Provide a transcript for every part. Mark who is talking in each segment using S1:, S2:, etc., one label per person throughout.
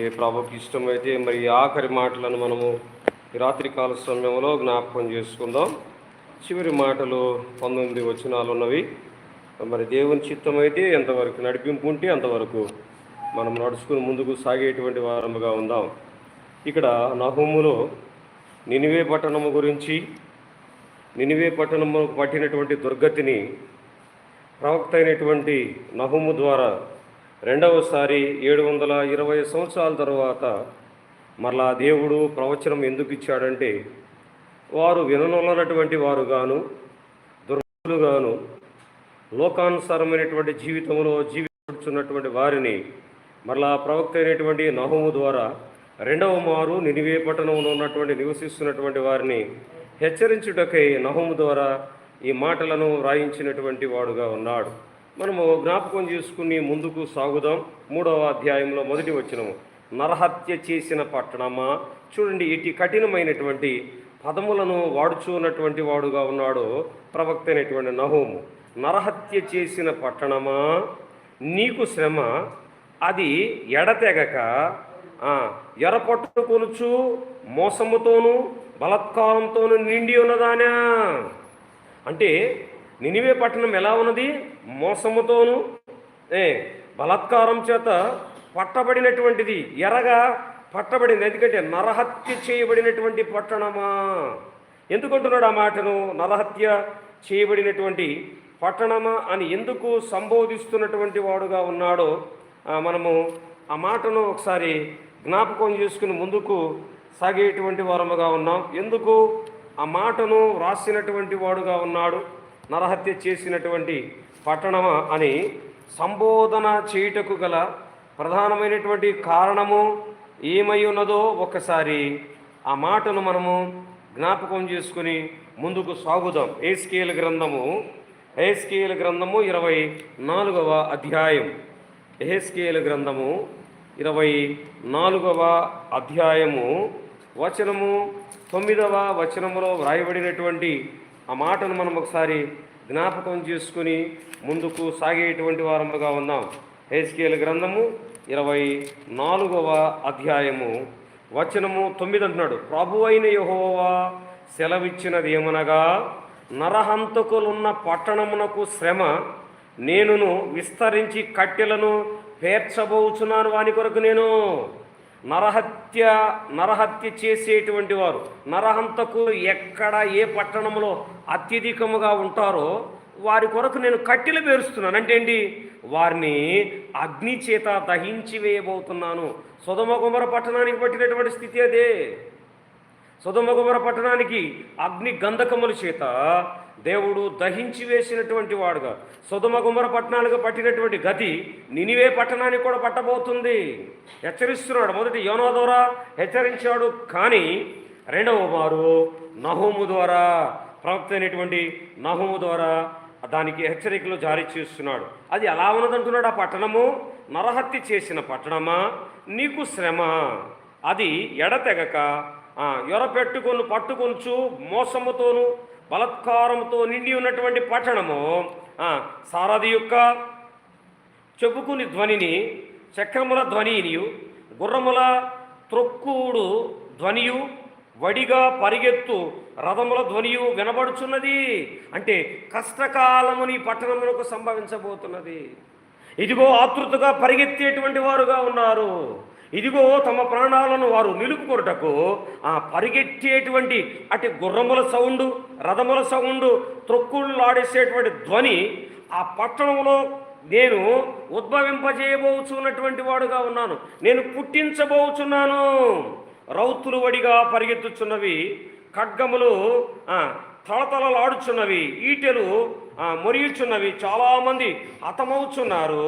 S1: ఏ ప్రభుకి ఇష్టమైతే మరి ఆఖరి మాటలను మనము రాత్రి కాల సమయంలో జ్ఞాపకం చేసుకుందాం. చివరి మాటలు పంతొమ్మిది వచనాలు ఉన్నవి. మరి దేవుని చిత్తమైతే ఎంతవరకు నడిపింపు ఉంటే అంతవరకు మనం నడుచుకుని ముందుకు సాగేటువంటి వారముగా ఉందాం. ఇక్కడ నహుములో నినివే పట్టణము గురించి నినివే పట్టణము పట్టినటువంటి దుర్గతిని ప్రవక్త అయినటువంటి నహుము ద్వారా రెండవసారి ఏడు వందల ఇరవై సంవత్సరాల తర్వాత మరలా దేవుడు ప్రవచనం ఎందుకు ఇచ్చాడంటే వారు విననొల్లనటువంటి వారు గాను దుర్బలుగాను లోకానుసారమైనటువంటి జీవితంలో జీవించున్నటువంటి వారిని మరలా ప్రవక్త అయినటువంటి నహుము ద్వారా రెండవ మారు నినివే పట్టణంలో ఉన్నటువంటి నివసిస్తున్నటువంటి వారిని హెచ్చరించుటకై నహోము ద్వారా ఈ మాటలను వ్రాయించినటువంటి వాడుగా ఉన్నాడు. మనము జ్ఞాపకం చేసుకుని ముందుకు సాగుదాం. మూడవ అధ్యాయంలో మొదటి వచ్చినము నరహత్య చేసిన పట్టణమా? చూడండి ఇటు కఠినమైనటువంటి పదములను వాడుచున్నటువంటి వాడుగా ఉన్నాడు ప్రవక్త అయినటువంటి నహోము. నరహత్య చేసిన పట్టణమా? నీకు శ్రమ? అది ఎడతెగక ఆ, ఎరపట్టుకొనుచు మోసముతోనూ బలత్కారంతోనూ నిండి ఉన్నదానా? అంటే నినివే పట్టణం ఎలా ఉన్నది? మోసముతోను ఏ బలాత్కారం చేత పట్టబడినటువంటిది. ఎరగా పట్టబడింది. ఎందుకంటే నరహత్య చేయబడినటువంటి పట్టణమా? ఎందుకంటున్నాడు ఆ మాటను? నరహత్య చేయబడినటువంటి పట్టణమా అని ఎందుకు సంబోధిస్తున్నటువంటి వాడుగా ఉన్నాడో మనము ఆ మాటను ఒకసారి జ్ఞాపకం చేసుకుని ముందుకు సాగేటువంటి వారముగా ఉన్నాం. ఎందుకు? ఆ మాటను రాసినటువంటి వాడుగా ఉన్నాడు. నరహత్య చేసినటువంటి పట్టణమా అని సంబోధన చేయుటకు గల ప్రధానమైనటువంటి కారణము ఏమై ఉన్నదో ఒకసారి ఆ మాటను మనము జ్ఞాపకం చేసుకుని ముందుకు సాగుదాం. ఏస్కేల్ గ్రంథము ఏస్కేల్ గ్రంథము ఇరవై నాలుగవ అధ్యాయం. ఎహెస్కేల్ గ్రంథము ఇరవై నాలుగవ అధ్యాయము. వచనము తొమ్మిదవ వచనములో వ్రాయబడినటువంటి ఆ మాటను మనం ఒకసారి జ్ఞాపకం చేసుకుని ముందుకు సాగేటువంటి వారముగా ఉన్నాం హెస్కేల్ గ్రంథము ఇరవై నాలుగవ అధ్యాయము. వచనము తొమ్మిది అంటున్నాడు. ప్రభు అయిన యహోవా సెలవిచ్చినది ఏమనగా నరహంతకులున్న పట్టణమునకు శ్రమ నేనును విస్తరించి కట్టెలను పేర్చబోచున్నాను వాని కొరకు నేను. నరహత్య నరహత్య చేసేటువంటి వారు. నరహంతకు ఎక్కడ ఏ పట్టణంలో అత్యధికముగా ఉంటారో వారి కొరకు నేను కట్టెలు పేరుస్తున్నాను. అంటే ఏంటి? వారిని అగ్ని చేత దహించి వేయబోతున్నాను. సుధమగుమర పట్టణానికి పట్టినటువంటి స్థితి అదే. సుధమగుమర పట్టణానికి అగ్ని గంధకముల చేత దేవుడు దహించి వేసినటువంటి వాడుగా సుధమగుమర పట్టణాలుగా పట్టినటువంటి గతి నినివే పట్టణానికి కూడా పట్టబోతుంది. హెచ్చరిస్తున్నాడు. మొదటి యోనో ద్వారా హెచ్చరించాడు. కానీ రెండవ మారు నహోము ద్వారా ప్రవక్త అయినటువంటి నహోము ద్వారా దానికి హెచ్చరికలు జారీ చేస్తున్నాడు. అది ఎలా ఉన్నదంటున్నాడు? ఆ పట్టణము నరహత్య చేసిన పట్టణమా? నీకు శ్రమ. అది ఎడతెగక ఆ, ఎరపెట్టుకొని పట్టుకొనుచు మోసముతోను బలత్కారంతో నిండి ఉన్నటువంటి పట్టణము సారథి యొక్క చెప్పుకుని ధ్వనిని చక్రముల ధ్వనినియు గుర్రముల త్రొక్కుడు ధ్వనియు వడిగా పరిగెత్తు రథముల ధ్వనియు వినబడుచున్నది. అంటే కష్టకాలముని పట్టణములకు సంభవించబోతున్నది. ఇదిగో ఆతృతగా పరిగెత్తేటువంటి వారుగా ఉన్నారు. ఇదిగో తమ ప్రాణాలను వారు నిలుపుకొనుటకు ఆ పరిగెత్తేటువంటి అటు గుర్రముల సౌండు రథముల సౌండు త్రొక్కుళ్ళాడేసేటువంటి ధ్వని ఆ పట్టణంలో నేను ఉద్భవింపజేయబోచున్నటువంటి వాడుగా ఉన్నాను. నేను పుట్టించబోచున్నాను. రౌతులు వడిగా పరిగెత్తుచున్నవి ఖడ్గములు తలతలలాడుచున్నవి ఈటెలు ఆ, మొరియుచున్నవి చాలామంది హతమవుచున్నారు.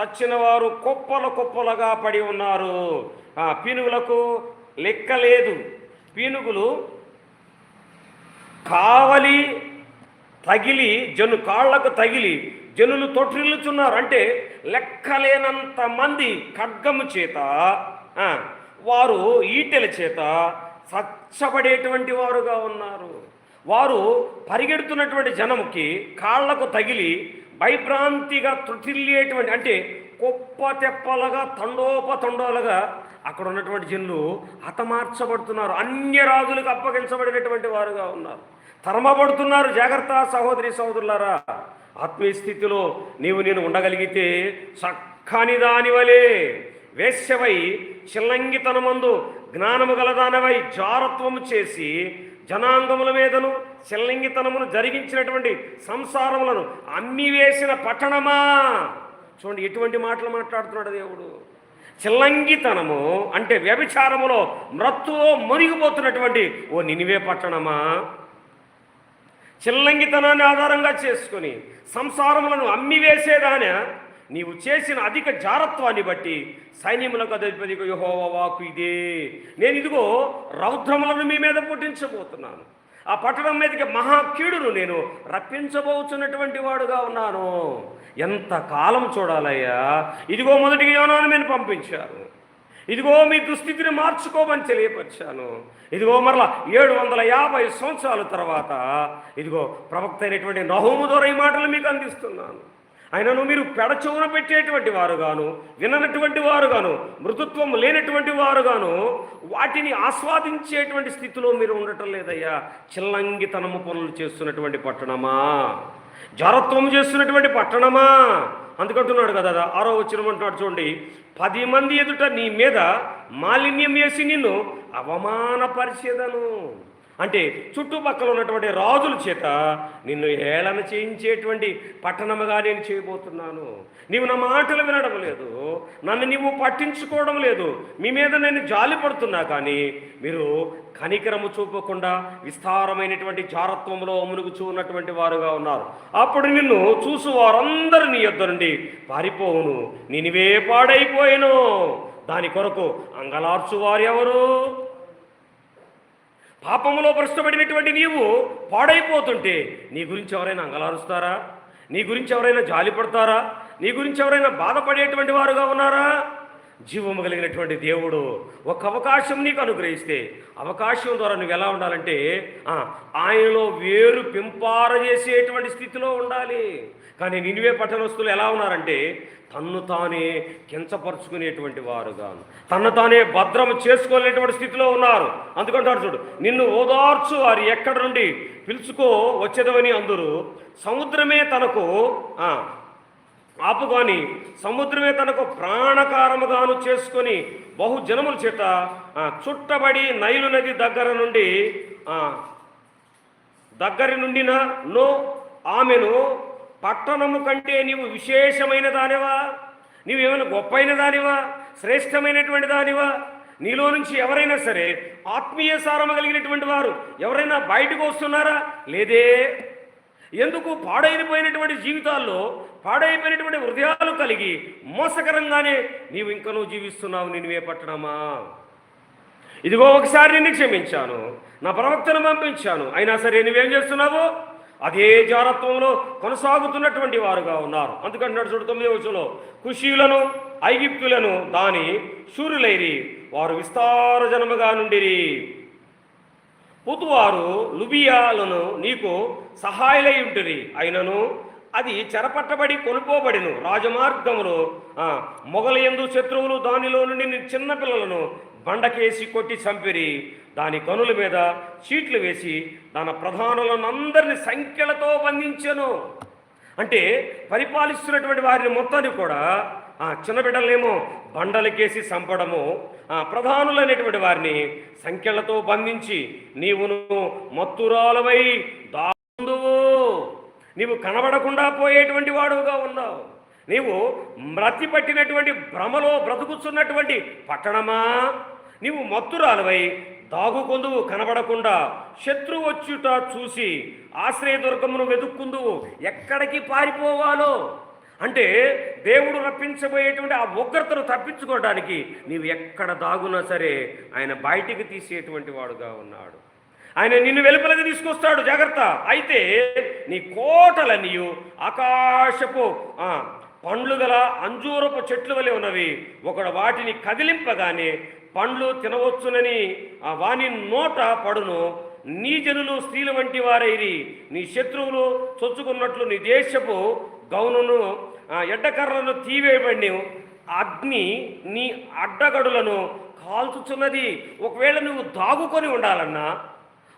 S1: చచ్చిన వారు కుప్పల కుప్పలుగా పడి ఉన్నారు. ఆ, పీనుగులకు లెక్క లేదు. పీనుగులు కావలి తగిలి జను కాళ్ళకు తగిలి జనులు తొట్టిల్లుచున్నారు అంటే లెక్కలేనంత మంది ఖడ్గము చేత వారు ఈటెల చేత సచ్చబడేటువంటి వారుగా ఉన్నారు. వారు పరిగెడుతున్నటువంటి జనముకి కాళ్ళకు తగిలి భయభ్రాంతిగా తృటిల్లేటువంటి అంటే కుప్ప తెప్పలుగా తండోపతండోలుగా అక్కడ ఉన్నటువంటి జనులు హతమార్చబడుతున్నారు. అన్య రాజులకు అప్పగించబడినటువంటి వారుగా ఉన్నారు. తరమబడుతున్నారు. జాగ్రత్త సహోదరి సహోదరులారా ఆత్మీయ స్థితిలో నీవు నేను ఉండగలిగితే చక్కని దానివలే వేశ్యవై చిల్లంగితనమందు జ్ఞానము గలదానవై జారత్వము చేసి జనాంగముల మీదను చిల్లంగితనమును జరిగించినటువంటి సంసారములను అమ్మివేసిన పట్టణమా? చూడండి ఎటువంటి మాటలు మాట్లాడుతున్నాడు దేవుడు? చిల్లంగితనము అంటే వ్యభిచారములో మ్రత్తులో మునిగిపోతున్నటువంటి ఓ నినివే పట్టణమా? చిల్లంగితనాన్ని ఆధారంగా చేసుకొని సంసారములను అమ్మివేసేదాన నీవు చేసిన అధిక జారత్వాన్ని బట్టి సైన్యములకు అధిపతి యెహోవా వాకు ఇదే. నేను ఇదిగో రౌద్రములను మీ మీద పుట్టించబోతున్నాను. ఆ పట్టణం మీదకి మహాకీడును నేను రప్పించబోచున్నటువంటి వాడుగా ఉన్నాను. ఎంత కాలం చూడాలయ్యా? ఇదిగో మొదటికి యోనాను నేను పంపించాను ఇదిగో మీ దుస్థితిని మార్చుకోమని తెలియపరిచాను. ఇదిగో మరలా ఏడు వందల యాభై సంవత్సరాల తర్వాత ఇదిగో ప్రవక్త అయినటువంటి నహోము ద్వారా ఈ మాటలు మీకు అందిస్తున్నాను. ఆయనను మీరు పెడచెవున పెట్టేటువంటి వారుగాను విననటువంటి వారుగాను మృదుత్వం లేనటువంటి వారుగాను వాటిని ఆస్వాదించేటువంటి స్థితిలో మీరు ఉండటం లేదయ్యా. చిల్లంగితనము పనులు చేస్తున్నటువంటి పట్టణమా? జారత్వం చేస్తున్నటువంటి పట్టణమా? అందుకంటున్నాడు కదా ఆరో వచ్చిన అంటున్నాడు చూడండి. పది మంది ఎదుట నీ మీద మాలిన్యం వేసి నిన్ను అవమానపరిచేదను. అంటే చుట్టుపక్కల ఉన్నటువంటి రాజుల చేత నిన్ను హేళన చేయించేటువంటి పట్టణముగా నేను చేయబోతున్నాను. నీవు నా మాటలు వినడం లేదు. నన్ను నీవు పట్టించుకోవడం లేదు. మీ మీద నేను జాలి పడుతున్నా కానీ మీరు కనికరము చూపకుండా విస్తారమైనటువంటి జారత్వంలో మునుగుచూ ఉన్నటువంటి వారుగా ఉన్నారు. అప్పుడు నిన్ను చూసు వారందరూ నీ యొద్ద నుండి పారిపోవును. నేనివే పాడైపోయాను. దాని కొరకు అంగలార్చు వారెవరు? పాపములో భ్రష్టపడినటువంటి నీవు పాడైపోతుంటే నీ గురించి ఎవరైనా అంగలారుస్తారా? నీ గురించి ఎవరైనా జాలిపడతారా? నీ గురించి ఎవరైనా బాధపడేటువంటి వారుగా ఉన్నారా? జీవము కలిగినటువంటి దేవుడు ఒక అవకాశం నీకు అనుగ్రహిస్తే అవకాశం ద్వారా నువ్వు ఎలా ఉండాలంటే ఆయనలో వేరు పింపారజేసేటువంటి స్థితిలో ఉండాలి. కానీ నినివే పట్టణస్తులు ఎలా ఉన్నారంటే తన్ను తానే కించపరుచుకునేటువంటి వారుగా. తన్ను తానే భద్రం చేసుకోలేటువంటి స్థితిలో ఉన్నారు. అందుకంటారు చూడు నిన్ను ఓదార్చు వారు ఎక్కడి నుండి? పిలుచుకో వచ్చేదవని అందరూ సముద్రమే తనకు ఆపుకొని సముద్రమే తనకు ప్రాణకారముగాను చేసుకొని బహు జనముల చేత చుట్టబడి నైలు నది దగ్గర నుండి దగ్గరి నుండిన నో ఆమెను పట్టణము కంటే నీవు విశేషమైన దానివా? నీవు ఏమైనా గొప్పైన దానివా? శ్రేష్టమైనటువంటి దానివా? నీలో నుంచి ఎవరైనా సరే ఆత్మీయ సారము కలిగినటువంటి వారు ఎవరైనా బయటకు వస్తున్నారా? లేదే. ఎందుకు పాడైపోయినటువంటి జీవితాల్లో పాడైపోయినటువంటి హృదయాలు కలిగి మోసకరంగానే నీవు ఇంకా నువ్వు జీవిస్తున్నావు నిన్నువే పట్టణమా? ఇదిగో ఒకసారి నిన్ను క్షమించాను నా ప్రవక్తను పంపించాను. అయినా సరే నువ్వేం చేస్తున్నావు? అదే జారత్వంలో కొనసాగుతున్నటువంటి వారుగా ఉన్నారు. అందుకంటున్నాడు చూడు తొమ్మిది వచ్చులో కుషీలను ఐగిప్తులను దాని శూరులైరి వారు విస్తార జనముగా నుండిరి. పుతువారు లుబియాలను నీకు సహాయలై ఉంటుంది అయినను అది చెరపట్టబడి కొనుకోబడిను రాజమార్గములు ఆ, ఎందు శత్రువులు దానిలో నుండి నీ చిన్న పిల్లలను బండకేసి కొట్టి చంపిరి. దాని కనుల మీద చీట్లు వేసి దాని ప్రధానులను అందరిని సంఖ్యలతో బంధించను. అంటే పరిపాలిస్తున్నటువంటి వారిని మొత్తాన్ని కూడా చిన్న బిడ్డలనేమో బండలకేసి చంపడము ఆ ప్రధానులైనటువంటి వారిని సంఖ్యలతో బంధించి నీవును మత్తురాలవై దాందువు నీవు కనబడకుండా పోయేటువంటి వాడుగా ఉన్నావు. నీవు మ్రతి పట్టినటువంటి భ్రమలో బ్రతుకుతున్నటువంటి పట్టణమా? నీవు మత్తురాలవై దాగుకొందువు కనబడకుండా శత్రువు వచ్చుట చూసి ఆశ్రయదుర్గమును వెతుక్కుందువు. ఎక్కడికి పారిపోవాలో? అంటే దేవుడు రప్పించబోయేటువంటి ఆ ఉగ్రతను తప్పించుకోవడానికి నీవు ఎక్కడ దాగున్నా సరే ఆయన బయటికి తీసేటువంటి వాడుగా ఉన్నాడు. ఆయన నిన్ను వెలుపలకి తీసుకొస్తాడు జాగ్రత్త. అయితే నీ కోటలనియు ఆకాశపు పండ్లు గల అంజూరపు చెట్లు వలె ఉన్నవి. ఒకడు వాటిని కదిలింపగానే పండ్లు తినవచ్చునని ఆ వాని నోట పడును. నీ జనులు స్త్రీల వంటి వారైరి. నీ శత్రువులు చొచ్చుకున్నట్లు నీ దేశపు గౌనును ఎడ్డకర్రను ఎడ్డకర్రలను తీవేయబడి అగ్ని నీ అడ్డగడులను కాల్చుచున్నది. ఒకవేళ నువ్వు దాగుకొని ఉండాలన్నా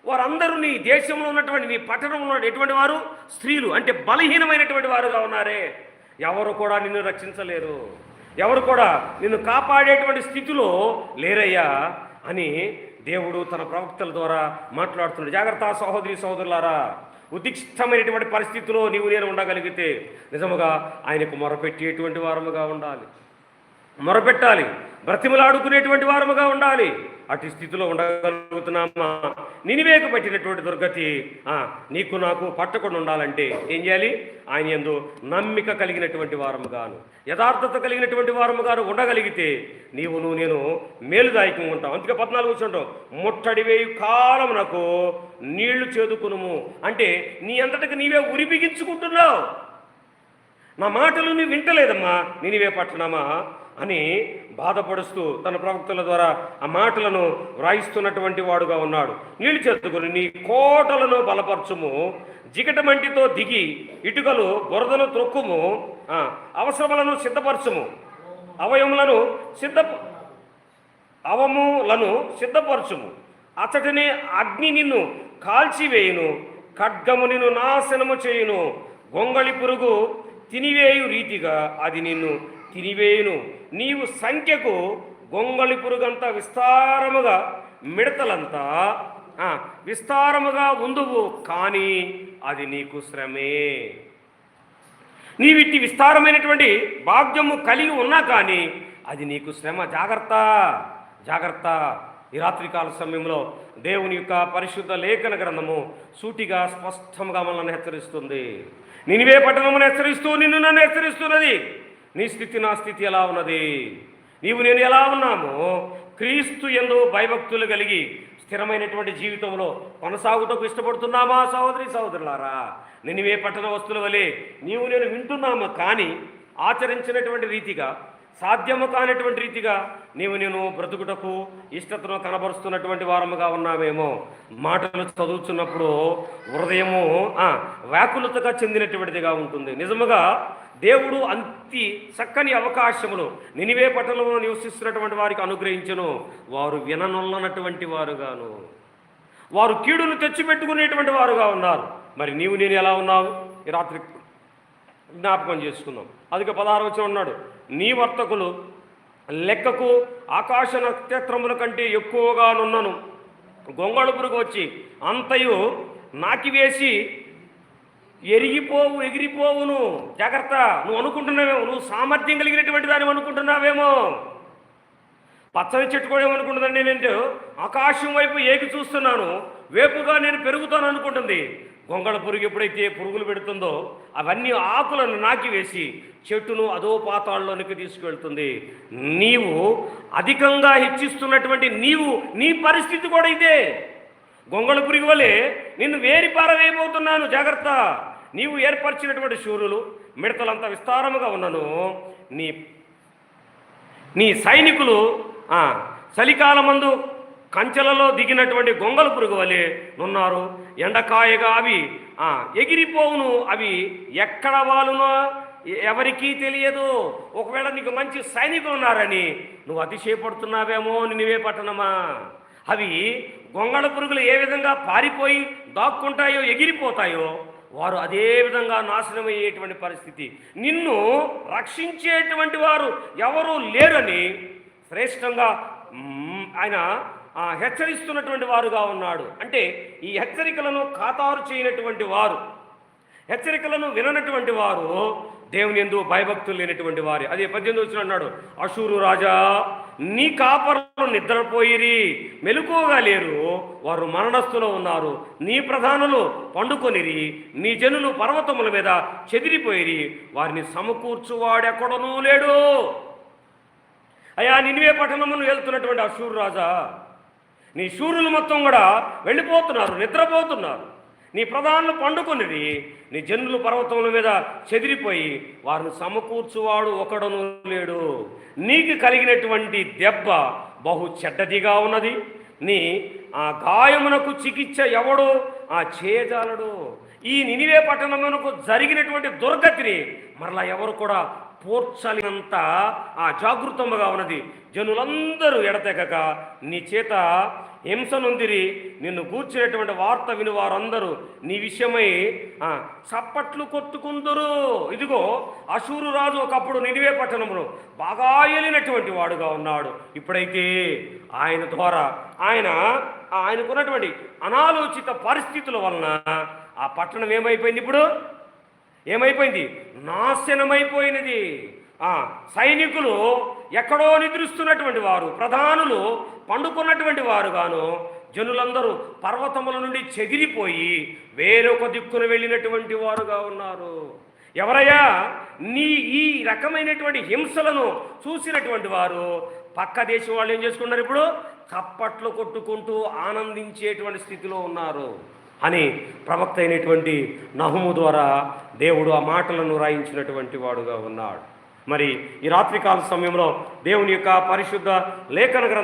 S1: వారందరూ నీ దేశంలో ఉన్నటువంటి నీ పట్టణంలో ఉన్నటువంటి వారు? స్త్రీలు. అంటే బలహీనమైనటువంటి వారుగా ఉన్నారే. ఎవరు కూడా నిన్ను రక్షించలేరు. ఎవరు కూడా నిన్ను కాపాడేటువంటి స్థితిలో లేరయ్యా అని దేవుడు తన ప్రవక్తల ద్వారా మాట్లాడుతున్నాడు. జాగ్రత్త సహోదరి సహోదరులారా ఉదిష్టమైనటువంటి పరిస్థితిలో నీవు నేను ఉండగలిగితే నిజముగా ఆయనకు మొరపెట్టేటువంటి వారముగా ఉండాలి. మొరపెట్టాలి. బ్రతిమలాడుకునేటువంటి వారముగా ఉండాలి. అటు స్థితిలో ఉండగలుగుతున్నామా? నినివేకు పట్టినటువంటి దుర్గతి నీకు నాకు పట్టకుండా ఉండాలంటే ఏం చేయాలి? ఆయన ఎందు నమ్మిక కలిగినటువంటి వారముగాను యథార్థత కలిగినటువంటి వారముగాను ఉండగలిగితే నీవు నువ్వు నేను మేలుదాయకంగా ఉంటావు. అందుకే పద్నాలుగు కూర్చుంటావు ముట్టడి వేయు నాకు నీళ్ళు చేదుకునుము. అంటే నీ అంతటికి నీవే ఉరి బిగించుకుంటున్నావు. నా మాటలు నీ వింటలేదమ్మా నేనివే పట్టణమా? అని బాధపడుస్తూ తన ప్రవక్తల ద్వారా ఆ మాటలను వ్రాయిస్తున్నటువంటి వాడుగా ఉన్నాడు. నీళ్ళు చేతుకుని నీ కోటలను బలపరచుము జిగటమంటితో దిగి ఇటుకలు బురదను త్రొక్కుము అవసరములను సిద్ధపరచుము. అవయములను సిద్ధ అవములను సిద్ధపరచుము. అతడిని అగ్ని నిన్ను కాల్చివేయును ఖడ్గము నిన్ను నాశనము చేయును. గొంగళి పురుగు తినివేయు రీతిగా అది నిన్ను తినివేయును. నీవు సంఖ్యకు గొంగళి పురుగంత విస్తారముగా మిడతలంతా విస్తారముగా ఉందువు కానీ అది నీకు శ్రమే. నీవిట్టి విస్తారమైనటువంటి భాగ్యము కలిగి ఉన్నా కానీ అది నీకు శ్రమ. జాగ్రత్త జాగ్రత్త. ఈ రాత్రికాల సమయంలో దేవుని యొక్క పరిశుద్ధ లేఖన గ్రంథము సూటిగా స్పష్టంగా మనల్ని హెచ్చరిస్తుంది. నినివే పట్టణమును హెచ్చరిస్తూ నిన్ను నన్ను హెచ్చరిస్తున్నది. నీ స్థితి నా స్థితి ఎలా ఉన్నది? నీవు నేను ఎలా ఉన్నామో? క్రీస్తు ఎందు భయభక్తులు కలిగి స్థిరమైనటువంటి జీవితంలో కొనసాగుటకు ఇష్టపడుతున్నామా సహోదరి సహోదరులారా? నినివే పట్టణ వస్తువుల వలె నీవు నేను వింటున్నాము కానీ ఆచరించినటువంటి రీతిగా సాధ్యము కానటువంటి రీతిగా నీవు నేను బ్రతుకుటకు ఇష్టతను కనబరుస్తున్నటువంటి వారముగా ఉన్నామేమో. మాటలు చదువుతున్నప్పుడు హృదయము వ్యాకులతగా చెందినటువంటిదిగా ఉంటుంది. నిజముగా దేవుడు అంతి చక్కని అవకాశములు. నినివే పట్టణంలో నివసిస్తున్నటువంటి వారికి అనుగ్రహించను. వారు విననున్నటువంటి వారుగాను. వారు కీడును తెచ్చిపెట్టుకునేటువంటి వారుగా ఉన్నారు. మరి నీవు నేను ఎలా ఉన్నావు? ఈ రాత్రి జ్ఞాపకం చేసుకుందాం. అదిక పదహారు వచ్చి ఉన్నాడు నీ వర్తకులు లెక్కకు ఆకాశ నక్షత్రముల కంటే ఎక్కువగా నున్నను గొంగళ పురుగు వచ్చి అంతయు నాకివేసి ఎరిగిపోవు ఎగిరిపోవును. జాగ్రత్త. నువ్వు అనుకుంటున్నావేమో నువ్వు సామర్థ్యం కలిగినటువంటి దాన్ని అనుకుంటున్నావేమో. పచ్చని చెట్టు కూడా ఏమనుకుంటుందండి నేను? ఆకాశం వైపు ఏకి చూస్తున్నాను. వేపుగా నేను పెరుగుతాను అనుకుంటుంది. గొంగళ పురుగు ఎప్పుడైతే పురుగులు పెడుతుందో అవన్నీ ఆకులను నాకివేసి చెట్టును అదో పాతాళ్ళలోనికి తీసుకువెళ్తుంది నీవు అధికంగా హెచ్చిస్తున్నటువంటి నీవు నీ పరిస్థితి కూడా ఇదే. గొంగళ పురుగు వలె నిన్ను వేరి పారవేయబోతున్నాను జాగ్రత్త. నీవు ఏర్పరిచినటువంటి శూరులు మిడతలంత విస్తారముగా ఉన్నను. నీ నీ సైనికులు చలికాలమందు కంచెలలో దిగినటువంటి గొంగల పురుగు వలె ఉన్నారు ఎండకాయగా అవి ఎగిరిపోవును. అవి ఎక్కడ వాలునో ఎవరికీ తెలియదు. ఒకవేళ నీకు మంచి సైనికులు ఉన్నారని నువ్వు అతిశయపడుతున్నావేమో నినివే పట్టణమా. అవి గొంగళ పురుగులు ఏ విధంగా పారిపోయి దాక్కుంటాయో ఎగిరిపోతాయో వారు అదే విధంగా నాశనమయ్యేటువంటి పరిస్థితి. నిన్ను రక్షించేటువంటి వారు ఎవరూ లేరని శ్రేష్టంగా ఆయన హెచ్చరిస్తున్నటువంటి వారుగా ఉన్నాడు. అంటే ఈ హెచ్చరికలను ఖాతారు చేయనటువంటి వారు హెచ్చరికలను విననటువంటి వారు దేవుని ఎందు భయభక్తులు లేనటువంటి వారి. అదే పద్దెనిమిది వచ్చిన అన్నాడు అశూరు రాజా నీ కాపర్లు నిద్రపోయిరి మెలుకోగా లేరు వారు మరణస్థులో ఉన్నారు. నీ ప్రధానులు పండుకొనిరి నీ జనులు పర్వతముల మీద చెదిరిపోయిరి వారిని సమకూర్చువాడెక్కడనూ లేడు. అయ్యా నినివే పట్టణమును వెళ్తున్నటువంటి అశూరు రాజా నీ శూరులు మొత్తం కూడా వెళ్ళిపోతున్నారు నిద్రపోతున్నారు. నీ ప్రధానులు పండుకున్నది నీ జనులు పర్వతముల మీద చెదిరిపోయి వారిని సమకూర్చువాడు ఒకడను లేడు. నీకు కలిగినటువంటి దెబ్బ బహు చెడ్డదిగా ఉన్నది. నీ ఆ గాయమునకు చికిత్స ఎవడు? ఆ చేయజాలడు ఈ నినివే పట్టణమునకు జరిగినటువంటి దుర్గతిని మరలా ఎవరు కూడా పోర్చలినంత ఆ జాగృతముగా ఉన్నది. జనులందరూ ఎడతెగక నీ చేత హింసనుందిరి. నిన్ను కూర్చునేటువంటి వార్త విని వారందరూ నీ విషయమై చప్పట్లు కొట్టుకుందరు. ఇదిగో అశూరు రాజు ఒకప్పుడు నినివే పట్టణమును బాగా ఎలినటువంటి వాడుగా ఉన్నాడు. ఇప్పుడైతే ఆయన ద్వారా ఆయన ఆయనకున్నటువంటి అనాలోచిత పరిస్థితుల వలన ఆ పట్టణం ఏమైపోయింది ఇప్పుడు? ఏమైపోయింది? నాశనమైపోయినది. సైనికులు ఎక్కడో నిద్రిస్తున్నటువంటి వారు ప్రధానులు పండుకున్నటువంటి వారు గాను జనులందరూ పర్వతముల నుండి చెదిరిపోయి వేరొక దిక్కున వెళ్ళినటువంటి వారుగా ఉన్నారు. ఎవరయ్యా? నీ ఈ రకమైనటువంటి హింసలను చూసినటువంటి వారు పక్క దేశం వాళ్ళు ఏం చేసుకున్నారు ఇప్పుడు? చప్పట్లు కొట్టుకుంటూ ఆనందించేటువంటి స్థితిలో ఉన్నారు. అని ప్రవక్త అయినటువంటి నహుము ద్వారా దేవుడు ఆ మాటలను రాయించినటువంటి వాడుగా ఉన్నాడు. మరి ఈ రాత్రికాల సమయంలో దేవుని యొక్క పరిశుద్ధ లేఖన గ్రంథం